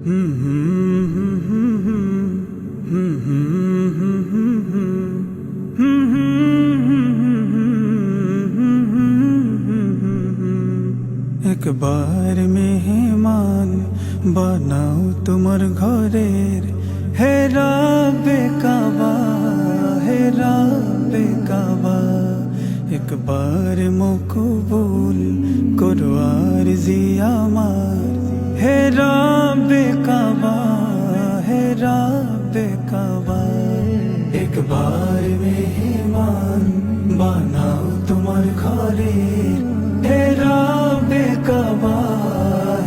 একবার মেহমান বানাও তোমার ঘরের। হে রাবে কাবা, হে রাবে কাবা, একবার মকবুল করো আর জিয়ামার হে রাবে একবার মেহমান বানাও তোমার ঘরে হেরা বেকাবা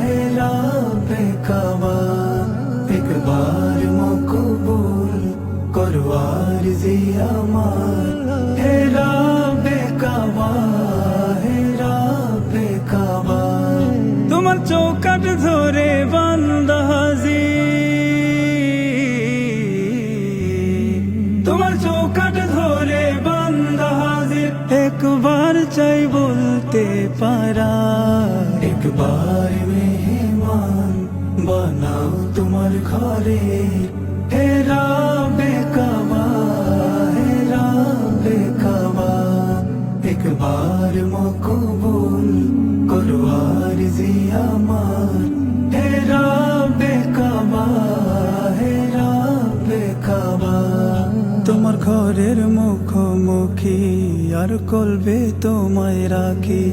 হেরা বেকাবা একবার মকবুল করবার জিয়ামার হে রাবে তোমার চৌকাট ধরে বান্দা হাজির। একবার চাই বলতে পারা। একবার মেহমান বানাও তোমার ঘরে। হে রাবে কাবা, হে রাবে কাবা। একবার মকবুল করো আর জিয়ামার হে তোমার ঘরের মুখোমুখি আর কলবে তোমায় রাখি।